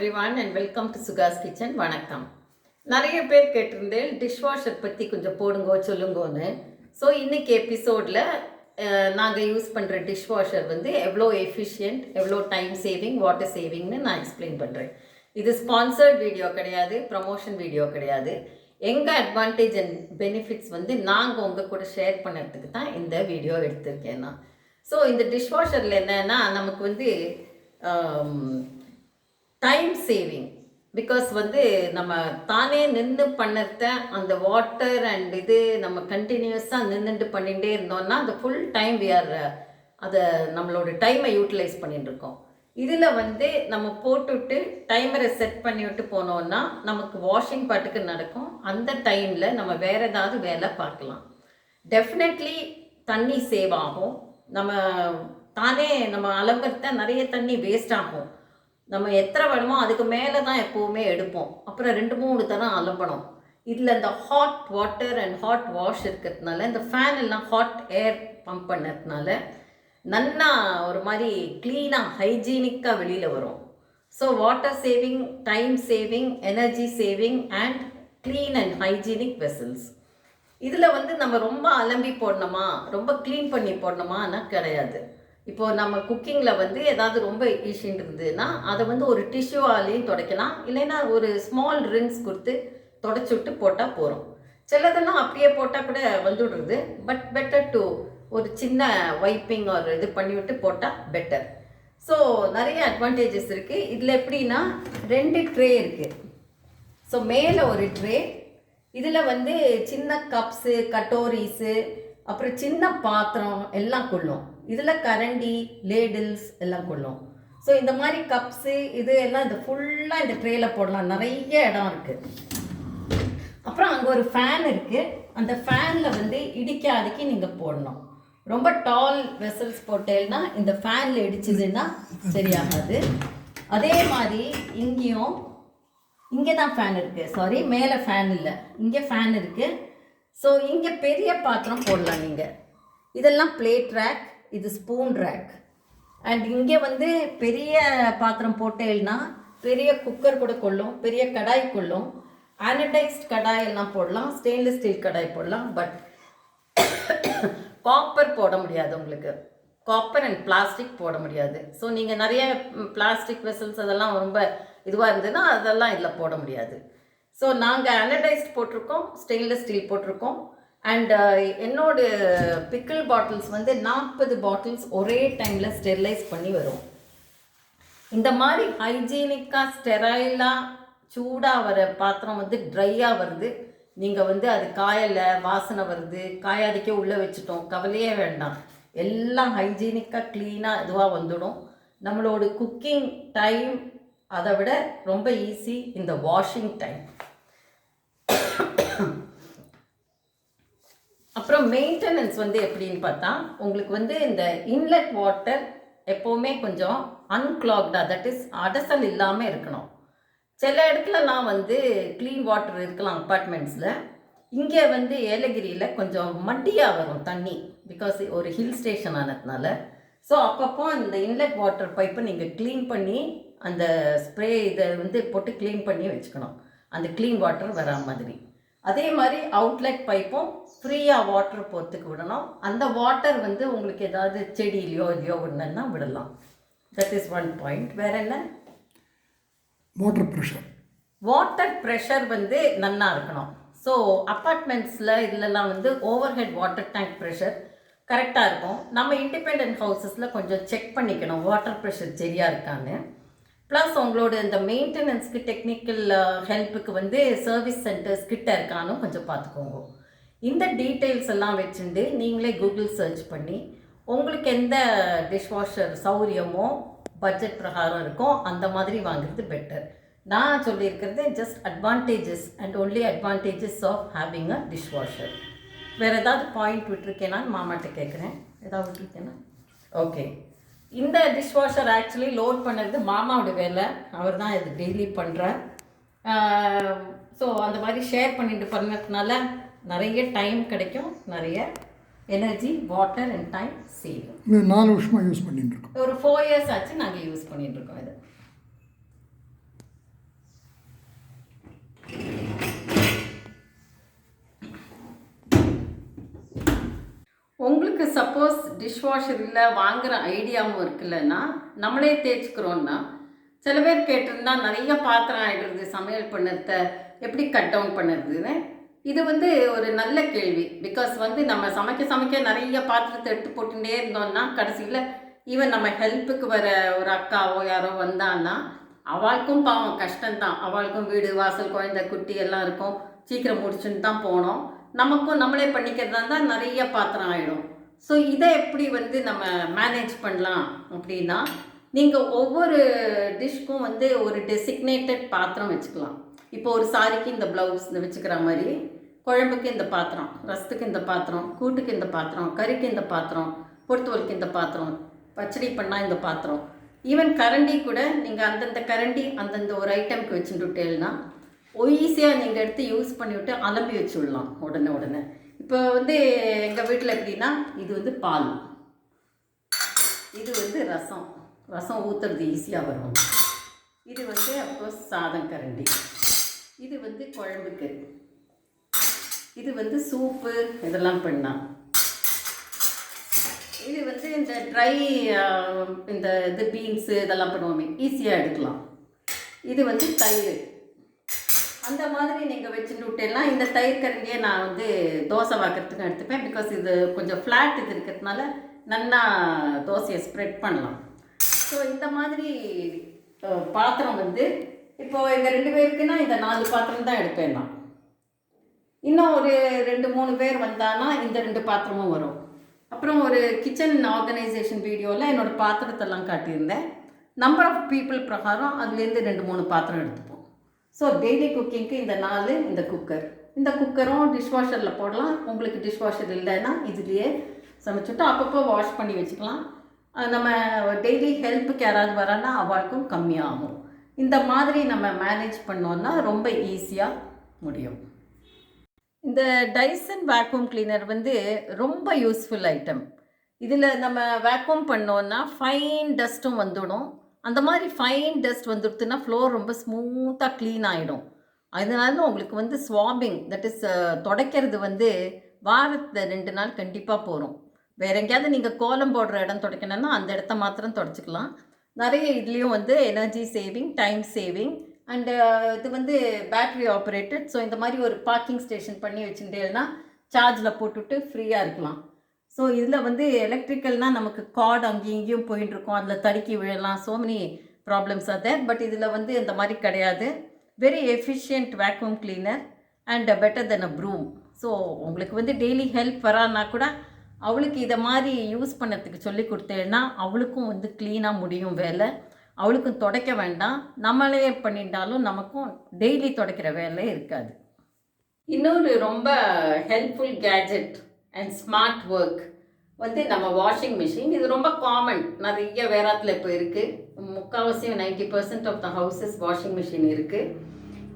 Every one and welcome to Sukash kitchen வணக்கம். நிறைய பேர் கேட்டிருந்தேன் டிஷ்வாஷர் பற்றி கொஞ்சம் போடுங்கோ சொல்லுங்கோன்னு. ஸோ இன்னைக்கு எபிசோடில் நாங்கள் யூஸ் பண்ணுற டிஷ்வாஷர் வந்து எவ்வளோ எஃபிஷியன்ட் எவ்வளோ டைம் சேவிங் வாட்டர் சேவிங்னு நான் எக்ஸ்பிளைன் பண்ணுறேன் இது ஸ்பான்சர்ட் வீடியோ கிடையாது ப்ரமோஷன் வீடியோ கிடையாது. எங்கள் அட்வான்டேஜ் அண்ட் பெனிஃபிட்ஸ் வந்து நாங்கள் உங்கள் கூட ஷேர் பண்ணுறதுக்கு தான் இந்த வீடியோ எடுத்திருக்கேன் நான். ஸோ இந்த டிஷ்வாஷரில் என்னென்னா நமக்கு வந்து டைம் சேவிங் பிகாஸ் வந்து நம்ம தானே நின்று பண்ணத அந்த வாட்டர் அண்ட் இது நம்ம கண்டினியூஸாக நின்றுட்டு பண்ணிகிட்டே இருந்தோம்னா அந்த ஃபுல் டைம் வி ஆர் அதை நம்மளோட டைமை யூட்டிலைஸ் பண்ணிட்டுருக்கோம். இதில் வந்து நம்ம போட்டுவிட்டு டைமரை செட் பண்ணி விட்டு போனோம்னா நமக்கு வாஷிங் பாட்டுக்கு நடக்கும். அந்த டைமில் நம்ம வேறு ஏதாவது வேலை பார்க்கலாம். டெஃபினெட்லி தண்ணி சேவ் ஆகும். நம்ம தானே நம்ம அலம்புறத நிறைய தண்ணி வேஸ்ட் ஆகும். நம்ம எத்தனை வேணுமோ அதுக்கு மேலே தான் எப்போவுமே எடுப்போம். அப்புறம் ரெண்டு மூணு தரம் அலம்பணும். இதில் இந்த hot water and hot wash இருக்கிறதுனால இந்த ஃபேன் எல்லாம் ஹாட் ஏர் பம்ப் பண்ணதுனால நன்னா ஒரு மாதிரி க்ளீனாக ஹைஜீனிக்காக வெளியில் வரும். So water saving time saving energy saving and clean and hygienic vessels இதில் வந்து நம்ம ரொம்ப அலம்பி போடணுமா? ரொம்ப க்ளீன் பண்ணி போடணுமான்னா கிடையாது. இப்போ நம்ம குக்கிங்கில் வந்து ஏதாவது ரொம்ப ஈஷின்னு இருந்ததுன்னா அதை வந்து ஒரு டிஷ்யூவாலையும் துடைக்கலாம். இல்லைன்னா ஒரு ஸ்மால் ரின்ஸ் கொடுத்து தொடச்சி விட்டு போட்டால் போகிறோம் சிலதெல்லாம் அப்படியே போட்டால் கூட வந்துடுறது. பட் பெட்டர் டு ஒரு சின்ன வைப்பிங் ஒரு இது பண்ணி விட்டு போட்டால் பெட்டர் ஸோ நிறைய அட்வான்டேஜஸ் இருக்குது இதில் எப்படின்னா ரெண்டு ட்ரே இருக்குது ஸோ மேலே ஒரு ட்ரே இதில் வந்து சின்ன கப்ஸு கட்டோரிஸு அப்புறம் சின்ன பாத்திரம் எல்லாம் கொள்ளும். இதில் கரண்டி லேடில்ஸ் எல்லாம் கொள்ளும். ஸோ இந்த மாதிரி கப்ஸு இது எல்லாம் இந்த ஃபுல்லாக இந்த ட்ரேயில் போடலாம். நிறைய இடம் இருக்குது அப்புறம் அங்கே ஒரு ஃபேன் இருக்குது அந்த ஃபேனில் வந்து இடிக்காதுக்கு நீங்கள் போடணும். ரொம்ப டால் வெசல்ஸ் போட்டேன்னா இந்த ஃபேனில் இடிச்சதுன்னா சரியாகாது. அதே மாதிரி இங்கேயும் இங்கே தான் ஃபேன் இருக்குது சாரி மேலே ஃபேன் இல்லை. இங்கே ஃபேன் இருக்குது ஸோ இங்கே பெரிய பாத்திரம் போடலாம் நீங்கள் இதெல்லாம் பிளேட் ரேக் இது ஸ்பூன் ரேக் அண்ட் இங்கே வந்து பெரிய பாத்திரம் போட்டேன்னா பெரிய குக்கர் கூட கொள்ளும் பெரிய கடாய் கொள்ளும். ஆனடைஸ்ட் கடாய் எல்லாம் போடலாம் ஸ்டெயின்லெஸ் ஸ்டீல் கடாய் போடலாம் பட் காப்பர் போட முடியாது உங்களுக்கு. காப்பர் அண்ட் பிளாஸ்டிக் போட முடியாது. ஸோ நீங்கள் நிறைய பிளாஸ்டிக் வெசல்ஸ் அதெல்லாம் ரொம்ப இதுவாக இருந்ததுன்னா அதெல்லாம் இதில் போட முடியாது. ஸோ நாங்கள் அனடைஸ்ட் போட்டிருக்கோம் ஸ்டெயின்லெஸ் ஸ்டீல் போட்டிருக்கோம். அண்ட் என்னோட பிக்கிள் பாட்டில்ஸ் வந்து நாற்பது பாட்டில்ஸ் ஒரே டைமில் ஸ்டெர்லைஸ் பண்ணி வரும். இந்த மாதிரி ஹைஜீனிக்காக ஸ்டெரைலாக சூடாக வர பாத்திரம் வந்து ட்ரையாக வருது. நீங்கள் வந்து அது காயலை வாசனை வருது. காயாதிக்கே உள்ளே வச்சுட்டோம். கவலையே வேண்டாம். எல்லாம் ஹைஜீனிக்காக க்ளீனாக இதுவாக வந்துடும். நம்மளோட குக்கிங் டைம் அதை விட ரொம்ப ஈஸி இந்த வாஷிங் டைம் அப்புறம் மெயின்டெனன்ஸ் வந்து எப்படின்னு பார்த்தா உங்களுக்கு வந்து இந்த இன்லெட் வாட்டர் எப்போவுமே கொஞ்சம் அன்கிளாக்டாக தட் இஸ் அடசல் இல்லாமல் இருக்கணும். சில இடத்துலலாம் வந்து க்ளீன் வாட்டர் இருக்கலாம் அப்பார்ட்மெண்ட்ஸில் இங்கே வந்து ஏலகிரியில் கொஞ்சம் மட்டியாக வரும் தண்ணி பிகாஸ் ஒரு ஹில் ஸ்டேஷன் ஆனதுனால. ஸோ அப்பப்போ இந்த இன்லெட் வாட்டர் பைப்பை நீங்கள் க்ளீன் பண்ணி அந்த ஸ்ப்ரே இதை வந்து போட்டு க்ளீன் பண்ணி வச்சுக்கணும். அந்த க்ளீன் வாட்டர் வரா மாதிரி. அதே மாதிரி அவுட்லெட் பைப்பும் ஃப்ரீயாக வாட்டர் போகிறதுக்கு விடணும். அந்த வாட்டர் வந்து உங்களுக்கு ஏதாவது செடியிலையோ இல்லையோ விடணுன்னா விடலாம். தட் இஸ் ஒன் பாயிண்ட் வேற என்ன? வாட்டர் ப்ரெஷர் வாட்டர் ப்ரெஷர் வந்து நன்னா இருக்கணும். ஸோ அப்பார்ட்மெண்ட்ஸில் இதுலலாம் வந்து over head water tank pressure கரெக்டாக இருக்கும். நம்ம இண்டிபெண்ட் ஹவுசஸில் கொஞ்சம் செக் பண்ணிக்கணும். வாட்டர் ப்ரெஷர் சரியாக இருக்கான்னு. ப்ளஸ் உங்களோட இந்த மெயின்டெனன்ஸ்க்கு டெக்னிக்கல் ஹெல்ப்புக்கு வந்து சர்வீஸ் சென்டர்ஸ் கிட்ட இருக்கானும் கொஞ்சம் பார்த்துக்கோங்க. இந்த டீட்டெயில்ஸ் எல்லாம் வச்சுட்டு நீங்களே கூகுள் சர்ச் பண்ணி உங்களுக்கு எந்த டிஷ்வாஷர் சௌரியமோ பட்ஜெட் பிரகாரம் இருக்கோ அந்த மாதிரி வாங்குறது பெட்டர் நான் சொல்லியிருக்கிறது just advantages and only advantages of having a dishwasher வேறு ஏதாவது பாயிண்ட் விட்டுருக்கேனா மாமாட்ட கேட்குறேன் ஏதாவது விட்டுருக்கேனா? ஓகே இந்த டிஷ்வாஷர் ஆக்சுவலி லோட் பண்ணுறது மாமாவோட வேலை. அவர் தான் இது டெய்லி பண்ணுறார் ஸோ அந்த மாதிரி ஷேர் பண்ணிட்டு பண்ணதுனால நிறைய டைம் கிடைக்கும் நிறைய எனர்ஜி வாட்டர் அண்ட் டைம் இது நாலு வருஷமாக யூஸ் பண்ணிட்டு இருக்கோம். ஒரு ஃபோர் இயர்ஸ் ஆச்சு நாங்கள் யூஸ் பண்ணிட்டு இருக்கோம் இது. உங்களுக்கு சப்போஸ் டிஷ்வாஷர் இல்லை வாங்குகிற ஐடியாவும் இருக்குல்லன்னா நம்மளே தேய்ச்சிக்கிறோன்னா சில பேர் கேட்டிருந்தா நிறைய பாத்திரம் ஆகிடுறது சமையல் பண்ணுறத எப்படி கட் டவுன் பண்ணுறதுன்னு? இது வந்து ஒரு நல்ல கேள்வி. பிகாஸ் வந்து நம்ம சமைக்க சமைக்க நிறைய பாத்திரத்தை எடுத்து போட்டுகிட்டே இருந்தோம்னா கடைசியில் ஈவன் நம்ம ஹெல்ப்புக்கு வர ஒரு அக்காவோ யாரோ வந்தான்னா அவளுக்கும் பாவம் கஷ்டம்தான். அவளுக்கும் வீடு வாசல் குழந்தை குட்டி எல்லாம் இருக்கும். சீக்கிரம் முடிச்சுன்னு தான் போனோம். நமக்கும் நம்மளே பண்ணிக்கிறதா இருந்தால் நிறைய பாத்திரம் ஆகிடும் ஸோ இதை எப்படி வந்து நம்ம மேனேஜ் பண்ணலாம் அப்படின்னா நீங்கள் ஒவ்வொரு டிஷ்க்கும் வந்து ஒரு டெசிக்னேட்டட் பாத்திரம் வச்சுக்கலாம். இப்போ ஒரு சாரிக்கு இந்த ப்ளவுஸ் இந்த வச்சுக்கிற மாதிரி குழம்புக்கு இந்த பாத்திரம் ரசத்துக்கு இந்த பாத்திரம் கூட்டுக்கு இந்த பாத்திரம் கறிக்கு இந்த பாத்திரம் பொறுத்தவரைக்கு இந்த பாத்திரம் பச்சடி பண்ணால் இந்த பாத்திரம். ஈவன் கரண்டி கூட நீங்கள் அந்தந்த கரண்டி அந்தந்த ஒரு ஐட்டம்க்கு வச்சுட்டுட்டேன்னா ஈஸியாக நீங்கள் எடுத்து யூஸ் பண்ணிவிட்டு அலம்பி வச்சுடலாம் உடனே உடனே. இப்போ வந்து எங்கள் வீட்டில் எப்படின்னா இது வந்து பால். இது வந்து ரசம். ரசம் ஊற்றுறது ஈஸியாக வரும். இது வந்து அப்புறம் சாதம் கரண்டி. இது வந்து குழம்புக்கு. இது வந்து சூப்பு இதெல்லாம் பண்ணலாம். இது வந்து இந்த ட்ரை இந்த இது பீன்ஸு இதெல்லாம் பண்ணுவோமே ஈஸியாக எடுக்கலாம். இது வந்து தயிர். அந்த மாதிரி நீங்கள் வச்சுட்டு விட்டேன்னா இந்த தயிர் கரண்டியை நான் வந்து தோசை வாக்கிறதுக்கு எடுத்துப்பேன். பிகாஸ் இது கொஞ்சம் ஃப்ளாட் இது இருக்கிறதுனால நல்லா தோசையை ஸ்ப்ரெட் பண்ணலாம். ஸோ இந்த மாதிரி பாத்திரம் வந்து இப்போது எங்கள் ரெண்டு பேருக்குன்னா இந்த நாலு பாத்திரம் தான் எடுப்பேன் நான். இன்னும் ஒரு ரெண்டு மூணு பேர் வந்தானா இந்த ரெண்டு பாத்திரமும் வரும். அப்புறம் ஒரு கிச்சன் ஆர்கனைசேஷன் வீடியோவில் என்னோட பாத்திரத்தெல்லாம் காட்டியிருந்தேன். நம்பர் ஆஃப் பீப்புள் பிரகாரம் அதுலேருந்து ரெண்டு மூணு பாத்திரம் எடுத்துப்போம் ஸோ டெய்லி குக்கிங்க்கு இந்த நாலு இந்த குக்கர் இந்த குக்கரும் டிஷ்வாஷரில் போடலாம். உங்களுக்கு டிஷ்வாஷர் இல்லைன்னா இதுலேயே சமைச்சுட்டு அப்பப்போ வாஷ் பண்ணி வச்சுக்கலாம். நம்ம டெய்லி ஹெல்ப்புக்கு யாராவது வரான்னா அவளுக்கும் கம்மியாகும். இந்த மாதிரி நம்ம மேனேஜ் பண்ணோன்னா ரொம்ப ஈஸியாக முடியும். இந்த டைசன் வேக்யூம் கிளீனர் வந்து ரொம்ப யூஸ்ஃபுல் ஐட்டம் இதில் நம்ம வேக்யூம் பண்ணோன்னா ஃபைன் டஸ்ட்டும் வந்துடும். அந்த மாதிரி ஃபைன் டஸ்ட் வந்துடுத்துன்னா ஃப்ளோர் ரொம்ப ஸ்மூத்தாக க்ளீன் ஆகிடும் அதனால உங்களுக்கு வந்து ஸ்வாபிங் தட் இஸ் துடைக்கிறது வந்து வாரத்தில் ரெண்டு நாள் கண்டிப்பாக போகிறோம் வேற எங்கேயாவது நீங்கள் கோலம் போடுற இடம் துடைக்கணும்னா அந்த இடத்த மாத்திரம் துடைச்சிக்கலாம். நிறைய இதுலேயும் வந்து energy saving time saving and இது வந்து பேட்ரி ஆப்ரேட்டட் ஸோ இந்த மாதிரி ஒரு பார்க்கிங் ஸ்டேஷன் பண்ணி வச்சுட்டேன்னா சார்ஜில் போட்டுவிட்டு ஃப்ரீயாக இருக்கலாம். ஸோ இதில் வந்து எலக்ட்ரிக்கல்னால் நமக்கு கார்டு அங்கேயும் இங்கேயும் போயின்ட்டுருக்கோம் அதில் தடுக்கி விழலாம். So many problems are but இதில் வந்து இந்த மாதிரி கிடையாது. Very efficient vacuum cleaner and better than a broom so உங்களுக்கு வந்து டெய்லி ஹெல்ப் வரான்னா கூட அவளுக்கு இதை மாதிரி யூஸ் பண்ணுறதுக்கு சொல்லி கொடுத்தேன்னா அவளுக்கும் வந்து க்ளீனாக முடியும் வேலை. அவளுக்கும் துடைக்க வேண்டாம். நம்மளே பண்ணிட்டாலும் நமக்கும் டெய்லி துடைக்கிற வேலை இருக்காது. இன்னொரு ரொம்ப helpful gadget and smart work வந்து நம்ம வாஷிங் மிஷின் இது ரொம்ப காமன் நிறைய வேறாத்தில் இப்போ இருக்குது முக்கால்வாசியும் ninety percent of the houses washing machine இருக்குது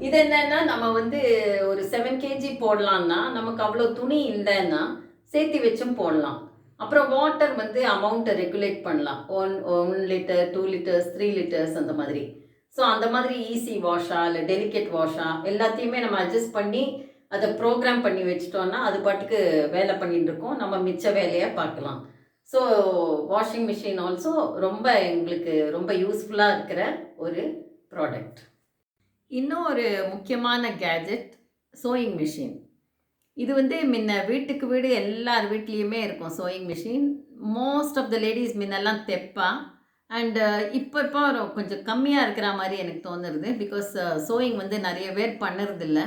இது என்னென்னா நம்ம வந்து ஒரு செவன் கேஜி போடலான்னா நமக்கு அவ்வளோ துணி இல்லைன்னா சேர்த்து வச்சும் போடலாம். அப்புறம் வாட்டர் வந்து அமௌண்ட்டை ரெகுலேட் பண்ணலாம். One one litre two litres three litres அந்த மாதிரி. ஸோ அந்த மாதிரி ஈஸி வாஷா இல்லை டெலிகேட் வாஷா எல்லாத்தையுமே நம்ம அட்ஜஸ்ட் பண்ணி அதை ப்ரோக்ராம் பண்ணி வச்சிட்டோன்னா அது பாட்டுக்கு வேலை பண்ணிட்டு இருக்கோம். நம்ம மிச்ச வேலையை பார்க்கலாம். ஸோ வாஷிங் மிஷின் ஆல்சோ ரொம்ப எங்களுக்கு ரொம்ப யூஸ்ஃபுல்லாக இருக்கிற ஒரு ப்ராடக்ட் இன்னும் ஒரு முக்கியமான கேஜெட் சோயிங் மிஷின் இது வந்து முன்ன வீட்டுக்கு வீடு எல்லார் வீட்லேயுமே இருக்கும் sewing machine most of the ladies முன்னெல்லாம் தெப்பா. அண்டு இப்போ இப்போ கொஞ்சம் கம்மியாக இருக்கிற மாதிரி எனக்கு தோணுறது பிகாஸ் சோயிங் வந்து நிறைய பேர் பண்ணுறதில்ல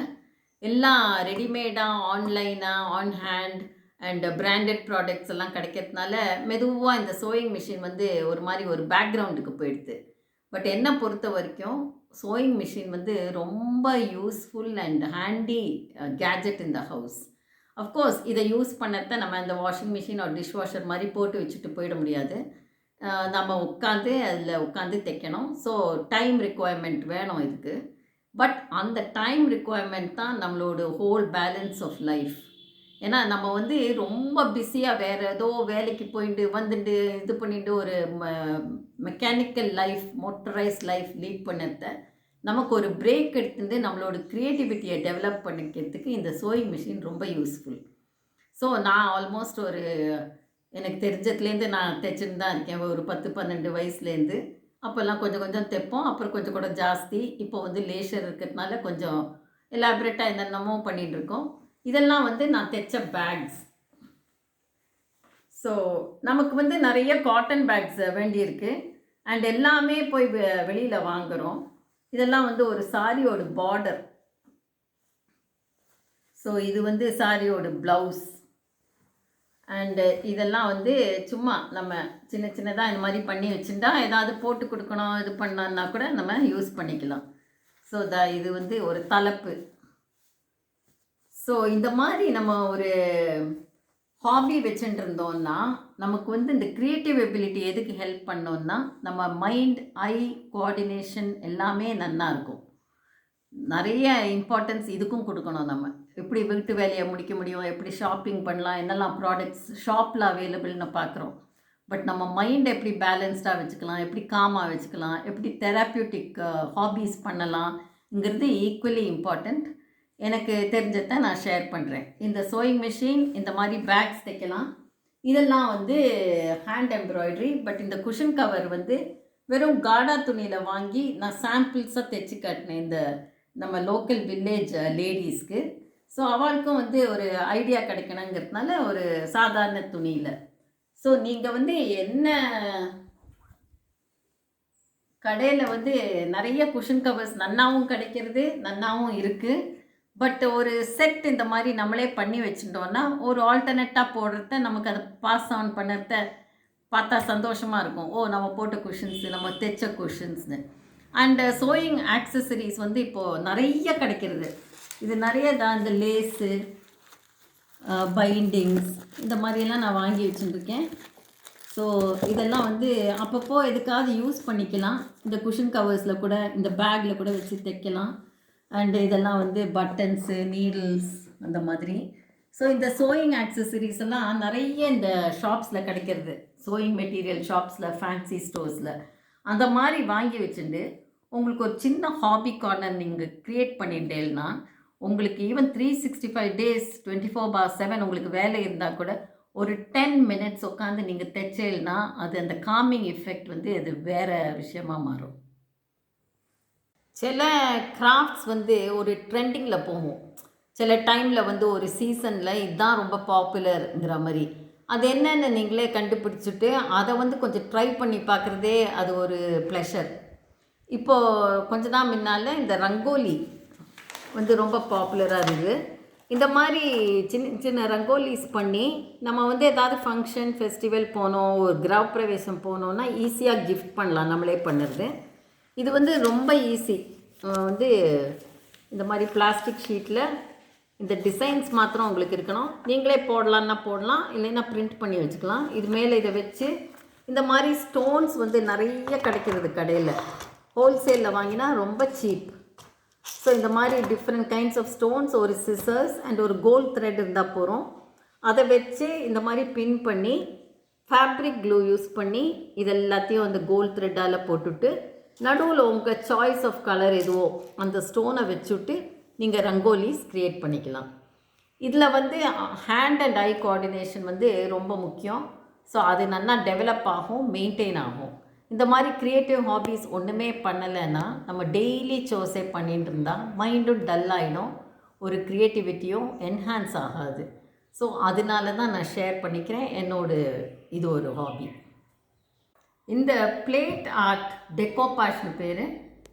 எல்லாம் ரெடிமேடாக ஆன்லைனாக on hand and branded products எல்லாம் கிடைக்கிறதுனால மெதுவாக இந்த சோயிங் மிஷின் வந்து ஒரு மாதிரி ஒரு பேக்ரவுண்டுக்கு போயிடுது. பட் என்னை பொறுத்த வரைக்கும் சோயிங் மிஷின் வந்து ரொம்ப யூஸ்ஃபுல் அண்ட் ஹேண்டி கேஜெட் இந்த ஹவுஸ் அஃப்கோர்ஸ் இதை யூஸ் பண்ணத்தை நம்ம இந்த வாஷிங் மிஷின் ஒரு டிஷ் வாஷர் மாதிரி போட்டு வச்சுட்டு போயிட முடியாது. நம்ம உட்காந்து அதில் உட்காந்து தைக்கணும். ஸோ டைம் ரிக்குவயர்மெண்ட் வேணும் இதுக்கு. பட் அந்த டைம் ரிக்குவயர்மெண்ட் தான் நம்மளோட ஹோல் பேலன்ஸ் ஆஃப் லைஃப் ஏன்னா நம்ம வந்து ரொம்ப பிஸியாக வேறு ஏதோ வேலைக்கு போயிட்டு வந்துட்டு இது பண்ணிட்டு ஒரு mechanical life motorised life lead பண்ணத நமக்கு ஒரு பிரேக் எடுத்துட்டு நம்மளோட க்ரியேட்டிவிட்டியை டெவலப் பண்ணிக்கிறதுக்கு இந்த சோயிங் மிஷின் ரொம்ப யூஸ்ஃபுல் ஸோ நான் ஆல்மோஸ்ட் ஒரு எனக்கு தெரிஞ்சதுலேருந்து நான் தைச்சிட்டு தான் இருக்கேன். ஒரு பத்து பன்னெண்டு வயசுலேருந்து அப்போல்லாம் கொஞ்சம் கொஞ்சம் தைப்போம். அப்புறம் கொஞ்சம் கூட ஜாஸ்தி. இப்போ வந்து லேஷர் இருக்கிறதுனால கொஞ்சம் எலாபரேட்டாக என்னென்னமோ பண்ணிகிட்ருக்கோம் இருக்கோம் இதெல்லாம் வந்து நான் தைச்ச பேக்ஸ் ஸோ நமக்கு வந்து நிறைய காட்டன் பேக்ஸ் வேண்டியிருக்கு. அண்ட் எல்லாமே போய் வெளியில் வாங்குகிறோம் இதெல்லாம் வந்து ஒரு சாரியோட பார்டர் ஸோ இது வந்து சாரியோட ப்ளவுஸ் அண்டு இதெல்லாம் வந்து சும்மா நம்ம சின்ன சின்னதாக இந்த மாதிரி பண்ணி வச்சுட்டா ஏதாவது போட்டு கொடுக்கணும் இது பண்ணோன்னா கூட நம்ம யூஸ் பண்ணிக்கலாம். ஸோ த இது வந்து ஒரு தலைப்பு. ஸோ இந்த மாதிரி நம்ம ஒரு ஹாபி வச்சுட்டு இருந்தோம்னா நமக்கு வந்து இந்த க்ரியேட்டிவ் எபிலிட்டி எதுக்கு ஹெல்ப் பண்ணோம்னா நம்ம மைண்ட் ஐ கோஆர்டினேஷன் எல்லாமே நல்லாயிருக்கும் இருக்கும். நிறைய இம்பார்ட்டன்ஸ் இதுக்கும் கொடுக்கணும் நம்ம. எப்படி வீட்டு வேலையை முடிக்க முடியும் எப்படி ஷாப்பிங் பண்ணலாம் என்னெல்லாம் ப்ராடக்ட்ஸ் ஷாப்பில் அவைலபிள்னு பார்க்குறோம். பட் நம்ம மைண்ட் எப்படி பேலன்ஸ்டாக வச்சுக்கலாம் எப்படி காமாக வச்சுக்கலாம் எப்படி தெராப்பியூட்டிக் ஹாபீஸ் பண்ணலாம்ங்கிறது ஈக்குவலி இம்பார்ட்டண்ட் எனக்கு தெரிஞ்சதை நான் ஷேர் பண்ணுறேன் இந்த சோயிங் மிஷின் இந்த மாதிரி பேக்ஸ் தைக்கலாம். இதெல்லாம் வந்து ஹேண்ட் எம்ப்ராய்டரி பட் இந்த குஷன் கவர் வந்து வெறும் காடா துணியில் வாங்கி நான் சாம்பிள்ஸாக தைச்சு காட்டினேன் இந்த நம்ம லோக்கல் வில்லேஜ் லேடிஸ்க்கு ஸோ அவளுக்கும் வந்து ஒரு ஐடியா கிடைக்கணுங்கிறதுனால ஒரு சாதாரண துணியில். ஸோ நீங்கள் வந்து என்ன கடையில் வந்து நிறைய குஷன் கவர்ஸ் நன்னாவும் கிடைக்கிறது நன்னாவும் இருக்குது பட் ஒரு செட் இந்த மாதிரி நம்மளே பண்ணி வச்சுட்டோன்னா ஒரு ஆல்டர்னேட்டாக போடுறத நமக்கு அதை பாஸ் ஆன் பண்ணுறத பார்த்தா சந்தோஷமாக இருக்கும். ஓ நம்ம போட்ட குஷன்ஸ் நம்ம தைச்ச குஷன்ஸ்னு அண்டு சோயிங் ஆக்சசரிஸ் வந்து இப்போது நிறைய கிடைக்கிறது. இது நிறைய தான் இந்த லேஸு பைண்டிங்ஸ் இந்த மாதிரியெல்லாம் நான் வாங்கி வச்சுட்டுருக்கேன். ஸோ இதெல்லாம் வந்து அப்பப்போ எதுக்காவது யூஸ் பண்ணிக்கலாம். இந்த குஷன் கவர்ஸில் கூட இந்த பேக்கில் கூட வச்சு தைக்கலாம். அண்டு இதெல்லாம் வந்து பட்டன்ஸு நீடில்ஸ் அந்த மாதிரி. ஸோ இந்த சோயிங் ஆக்சசரிஸ் எல்லாம் நிறைய இந்த ஷாப்ஸில் கிடைக்கிறது. சோயிங் மெட்டீரியல் ஷாப்ஸில் ஃபேன்சி ஸ்டோர்ஸில் அந்த மாதிரி வாங்கி வச்சுட்டு உங்களுக்கு ஒரு சின்ன ஹாபி கார்னர் நீங்கள் க்ரியேட் பண்ணிட்டேன்னா உங்களுக்கு even three sixty five days twenty four by seven உங்களுக்கு வேலை இருந்தால் கூட ஒரு டென் மினிட்ஸ் உட்காந்து நீங்கள் தைச்சேல்னா அது அந்த காமிங் எஃபெக்ட் வந்து அது வேறு விஷயமா மாறும். சில கிராஃப்ட்ஸ் வந்து ஒரு ட்ரெண்டிங்கில் போகும். சில டைமில் வந்து ஒரு சீசனில் இதுதான் ரொம்ப பாப்புலருங்கிற மாதிரி. அது என்னென்னு நீங்களே கண்டுபிடிச்சிட்டு அதை வந்து கொஞ்சம் ட்ரை பண்ணி பார்க்குறதே அது ஒரு ப்ளஷர் இப்போது கொஞ்ச நாள் முன்னால் இந்த ரங்கோலி வந்து ரொம்ப பாப்புலராக இருக்குது இந்த மாதிரி சின்ன சின்ன ரங்கோலிஸ் பண்ணி நம்ம வந்து ஏதாவது ஃபங்க்ஷன் ஃபெஸ்டிவல் போனோம் ஒரு கிரக பிரவேசம் போனோம்னா ஈஸியாக கிஃப்ட் பண்ணலாம் நம்மளே பண்ணுறது. இது வந்து ரொம்ப ஈஸி வந்து இந்த மாதிரி பிளாஸ்டிக் ஷீட்டில் இந்த டிசைன்ஸ் மாத்திரம் உங்களுக்கு இருக்கணும். நீங்களே போடலான்னா போடலாம் இல்லைன்னா பிரிண்ட் பண்ணி வச்சுக்கலாம். இது மேலே இதை வச்சு இந்த மாதிரி ஸ்டோன்ஸ் வந்து நிறைய கிடைக்கிறது கடையில். ஹோல்சேலில் வாங்கினா ரொம்ப சீப் ஸோ இந்த மாதிரி டிஃப்ரெண்ட் கைண்ட்ஸ் ஆஃப் ஸ்டோன்ஸ் ஒரு சிசர்ஸ் அண்ட் ஒரு கோல்ட் த்ரெட் இருந்தால் போகிறோம் அதை வச்சு இந்த மாதிரி பின் பண்ணி ஃபேப்ரிக் க்ளூ யூஸ் பண்ணி இது எல்லாத்தையும் அந்த கோல்ட் த்ரெட்டால் போட்டுட்டு நடுவில் உங்கள் சாய்ஸ் ஆஃப் கலர் எதுவோ அந்த ஸ்டோனை வச்சுட்டு நீங்கள் ரங்கோலிஸ் க்ரியேட் பண்ணிக்கலாம். இதில் வந்து ஹேண்ட் அண்ட் ஐ கோஆர்டினேஷன் வந்து ரொம்ப முக்கியம். ஸோ அது நல்லா டெவலப் ஆகும் மெயின்டைன் ஆகும். இந்த மாதிரி க்ரியேட்டிவ் ஹாபீஸ் ஒன்றுமே பண்ணலைன்னா நம்ம டெய்லி சோஸே பண்ணிட்டு இருந்தால் மைண்டும் டல் ஆகிடும் ஒரு க்ரியேட்டிவிட்டியும் என்ஹான்ஸ் ஆகாது. ஸோ அதனால தான் நான் ஷேர் பண்ணிக்கிறேன் என்னோட இது ஒரு ஹாபி இந்த பிளேட் ஆர்ட் டெக்கோபாஷ்னு பேர்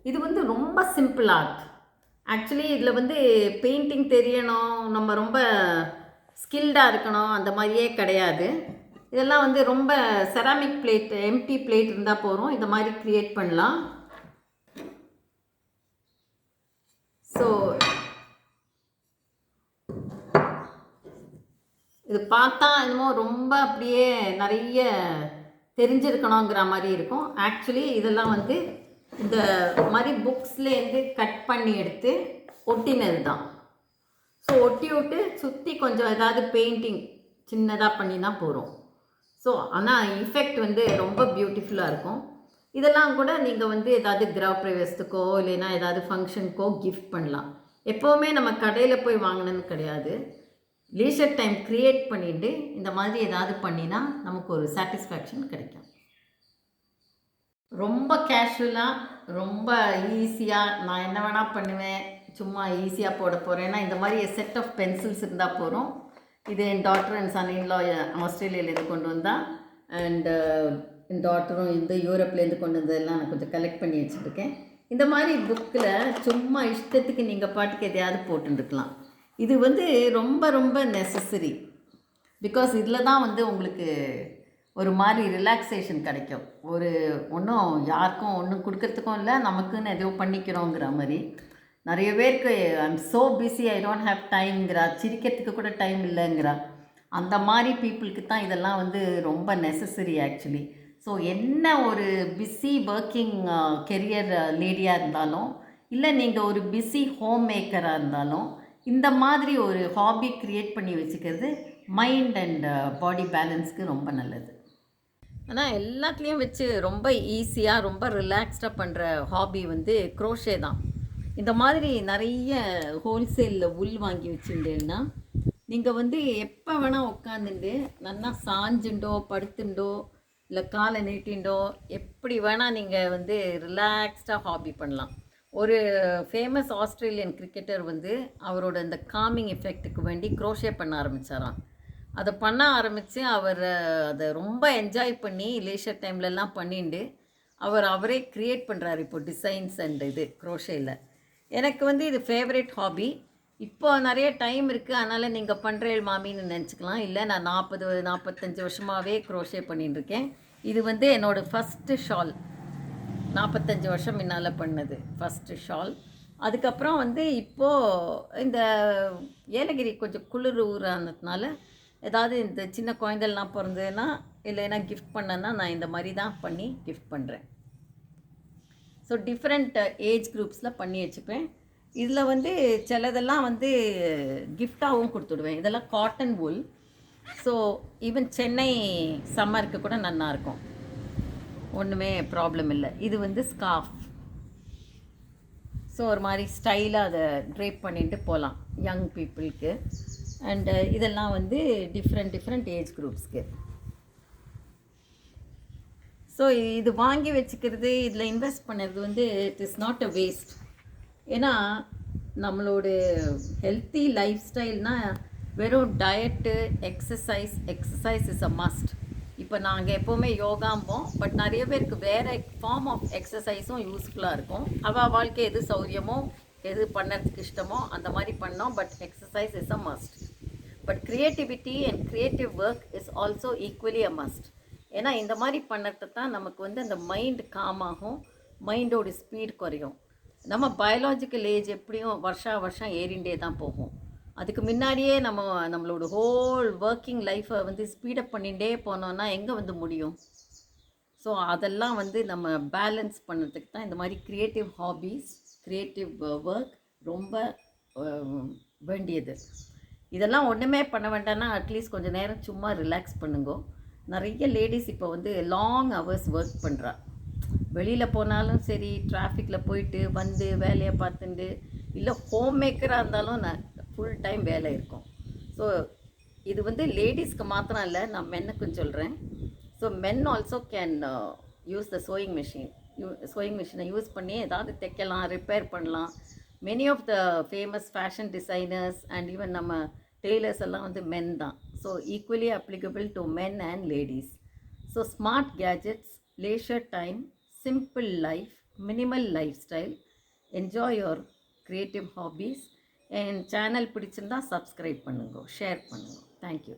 இது வந்து ரொம்ப சிம்பிள் ஆர்ட் ஆக்சுவலி இதில் வந்து பெயிண்டிங் தெரியணும் நம்ம ரொம்ப ஸ்கில்டாக இருக்கணும் அந்த மாதிரியே கிடையாது. இதெல்லாம் வந்து ரொம்ப செராமிக் பிளேட் எம்டி பிளேட் இருந்தால் போகிறோம் இந்த மாதிரி க்ரியேட் பண்ணலாம். ஸோ இது பார்த்தா என்னமோ ரொம்ப அப்படியே நிறைய தெரிஞ்சிருக்கணுங்கிற மாதிரி இருக்கும். ஆக்சுவலி இதெல்லாம் வந்து இந்த மாதிரி புக்ஸ்லேருந்து கட் பண்ணி எடுத்து ஒட்டினது தான் ஸோ ஒட்டி விட்டு சுற்றி கொஞ்சம் ஏதாவது பெயிண்டிங் சின்னதாக பண்ணினா போகிறோம் ஸோ ஆனால் இஃபெக்ட் வந்து ரொம்ப பியூட்டிஃபுல்லாக இருக்கும். இதெல்லாம் கூட நீங்கள் வந்து ஏதாவது கிரக பிரவேசத்துக்கோ இல்லைன்னா ஏதாவது ஃபங்க்ஷனுக்கோ கிஃப்ட் பண்ணலாம். எப்போவுமே நம்ம கடையில் போய் வாங்கினது கிடையாது. லீஷர் டைம் க்ரியேட் பண்ணிட்டு இந்த மாதிரி ஏதாவது பண்ணினா நமக்கு ஒரு சாட்டிஸ்ஃபேக்ஷன் கிடைக்கும். ரொம்ப கேஷுவலாக ரொம்ப ஈஸியாக நான் என்ன வேணால் பண்ணுவேன் சும்மா ஈஸியாக போட போகிறேன்னா இந்த மாதிரி செட் ஆஃப் பென்சில்ஸ் இருந்தால் போகிறோம் இது என் டாக்டர் அண்ட் சன்னின்லா ஆஸ்திரேலியாவிலேருந்து கொண்டு வந்தா. அண்டு uh, என் டாக்டரும் இந்த யூரோப்லேருந்து கொண்டு வந்ததெல்லாம் நான் கொஞ்சம் கலெக்ட் பண்ணி வச்சுருக்கேன். இந்த மாதிரி புக்கில் சும்மா இஷ்டத்துக்கு நீங்கள் பாட்டுக்கு எதையாவது போட்டுருக்கலாம் இது வந்து ரொம்ப ரொம்ப நெசசரி பிகாஸ் இதில் தான் வந்து உங்களுக்கு ஒரு மாதிரி ரிலாக்ஸேஷன் கிடைக்கும். ஒரு ஒன்றும் யாருக்கும் ஒன்றும் கொடுக்கறதுக்கும் இல்லை நமக்குன்னு எதோ பண்ணிக்கிறோங்கிற மாதிரி. நிறைய பேருக்கு I'm so busy I don't have டைம்ங்கிறா சிரிக்கிறதுக்கு கூட டைம் இல்லைங்கிறா. அந்த மாதிரி பீப்புளுக்கு தான் இதெல்லாம் வந்து ரொம்ப நெசசரி ஆக்சுவலி ஸோ என்ன ஒரு பிஸி ஒர்க்கிங் கெரியர் லேடியாக இருந்தாலும் இல்லை நீங்கள் ஒரு பிஸி ஹோம் மேக்கராக இருந்தாலும் இந்த மாதிரி ஒரு ஹாபி க்ரியேட் பண்ணி வச்சுக்கிறது மைண்ட் அண்ட் பாடி பேலன்ஸ்க்கு ரொம்ப நல்லது. ஆனால் எல்லாத்துலேயும் வச்சு ரொம்ப ஈஸியாக ரொம்ப ரிலாக்ஸ்டாக பண்ணுற ஹாபி வந்து க்ரோஷே தான். இந்த மாதிரி நிறைய ஹோல்சேலில் உள் வாங்கி வச்சுட்டேன்னா நீங்கள் வந்து எப்போ வேணால் உட்காந்துட்டு நல்லா சாஞ்சுண்டோ படுத்துண்டோ இல்லை காலை நீட்டிண்டோ எப்படி வேணால் நீங்கள் வந்து ரிலாக்ஸ்டாக ஹாபி பண்ணலாம். ஒரு ஃபேமஸ் ஆஸ்திரேலியன் கிரிக்கெட்டர் வந்து அவரோட இந்த காமிங் எஃபெக்ட்டுக்கு வேண்டி க்ரோஷே பண்ண ஆரம்பித்தாராம் அதை பண்ண ஆரம்பித்து அவர் அதை ரொம்ப என்ஜாய் பண்ணி லேஷர் டைம்லலாம் பண்ணிட்டு அவர் அவரே க்ரியேட் பண்ணுறாரு இப்போ டிசைன்ஸ் அண்ட் இது க்ரோஷேயில் எனக்கு வந்து இது ஃபேவரட் ஹாபி இப்போ நிறைய டைம் இருக்குது அதனால் நீங்கள் பண்ணுறேள் மாமின்னு நினச்சிக்கலாம். இல்லை நான் நாற்பது நாற்பத்தஞ்சு வருஷமாகவே க்ரோஷே பண்ணிட்டு இருக்கேன். இது வந்து என்னோடய ஃபஸ்ட்டு ஷால் நாற்பத்தஞ்சு வருஷம் முன்னால் பண்ணது. ஃபஸ்ட்டு ஷால் அதுக்கப்புறம் வந்து இப்போது இந்த ஏலகிரி கொஞ்சம் குளிர் ஊரானதுனால ஏதாவது இந்த சின்ன குழந்தைலாம் பிறந்ததுன்னா இல்லைன்னா கிஃப்ட் பண்ணேன்னா நான் இந்த மாதிரி தான் பண்ணி கிஃப்ட் பண்ணுறேன் ஸோ டிஃப்ரெண்ட் ஏஜ் குரூப்ஸில் பண்ணி வச்சுப்பேன் இதில் வந்து சிலதெல்லாம் வந்து கிஃப்டாகவும் கொடுத்துடுவேன். இதெல்லாம் cotton wool. So even Chennai சம்மருக்கு கூட நல்லாயிருக்கும் ஒன்றுமே ப்ராப்ளம் இல்லை. இது வந்து ஸ்காஃப் ஸோ ஒரு மாதிரி ஸ்டைலாக அதை ட்ரேப் பண்ணிட்டு போகலாம் யங் பீப்புளுக்கு அண்டு இதெல்லாம் வந்து டிஃப்ரெண்ட் டிஃப்ரெண்ட் ஏஜ் குரூப்ஸ்க்கு ஸோ இது வாங்கி வச்சுக்கிறது இதில் இன்வெஸ்ட் பண்ணுறது வந்து it is not a waste ஏன்னா நம்மளோட ஹெல்த்தி லைஃப் ஸ்டைல்னால் வெறும் diet exercise exercise is a must இப்போ நாங்கள் எப்போவுமே யோகாம்போம் பட் நிறைய பேருக்கு வேறு ஃபார்ம் ஆஃப் எக்ஸசைஸும் யூஸ்ஃபுல்லாக இருக்கும். அவள் வாழ்க்கை எது சௌரியமோ எது பண்ணுறதுக்கு இஷ்டமோ அந்த மாதிரி பண்ணோம் but exercise is a must but creativity and creative work is also equally a must ஏன்னா இந்த மாதிரி பண்ணுறது தான் நமக்கு வந்து அந்த மைண்ட் காம் ஆகும். மைண்டோட ஸ்பீட் குறையும். நம்ம பயாலாஜிக்கல் ஏஜ் எப்படியும் வருஷா வருஷம் ஏறிண்டே தான் போகும். அதுக்கு முன்னாடியே நம்ம நம்மளோட ஹோல் ஒர்க்கிங் லைஃப்பை வந்து ஸ்பீடப் பண்ணிகிட்டே போனோன்னா எங்கே வந்து முடியும்? ஸோ அதெல்லாம் வந்து நம்ம பேலன்ஸ் பண்ணுறதுக்கு தான் இந்த மாதிரி க்ரியேட்டிவ் ஹாபீஸ் க்ரியேட்டிவ் ஒர்க் ரொம்ப வேண்டியது. இதெல்லாம் ஒன்றுமே பண்ண வேண்டாம்னா அட்லீஸ்ட் கொஞ்சம் நேரம் சும்மா ரிலாக்ஸ் பண்ணுங்க. நிறைய லேடிஸ் இப்போ வந்து லாங் ஹவர்ஸ் ஒர்க் பண்ணுறா வெளியில் போனாலும் சரி டிராஃபிக்கில் போயிட்டு வந்து வேலையை பார்த்துட்டு இல்லை ஹோம் மேக்கராக இருந்தாலும் நான் ஃபுல் டைம் வேலை இருக்கும். ஸோ இது வந்து லேடிஸ்க்கு மாத்திரம் இல்லை நான் மென்னுக்கும் சொல்கிறேன் so men also can use the sewing machine you sewing மிஷினை யூஸ் பண்ணி ஏதாவது தைக்கலாம் ரிப்பேர் பண்ணலாம். Many of the famous fashion designers and even நம்ம டெய்லர்ஸ் எல்லாம் வந்து மென் தான். So equally applicable to men and ladies so smart gadgets leisure time simple life minimal lifestyle enjoy your creative hobbies N channel பிடிச்சிருந்தா subscribe பண்ணுங்க share பண்ணுங்க thank you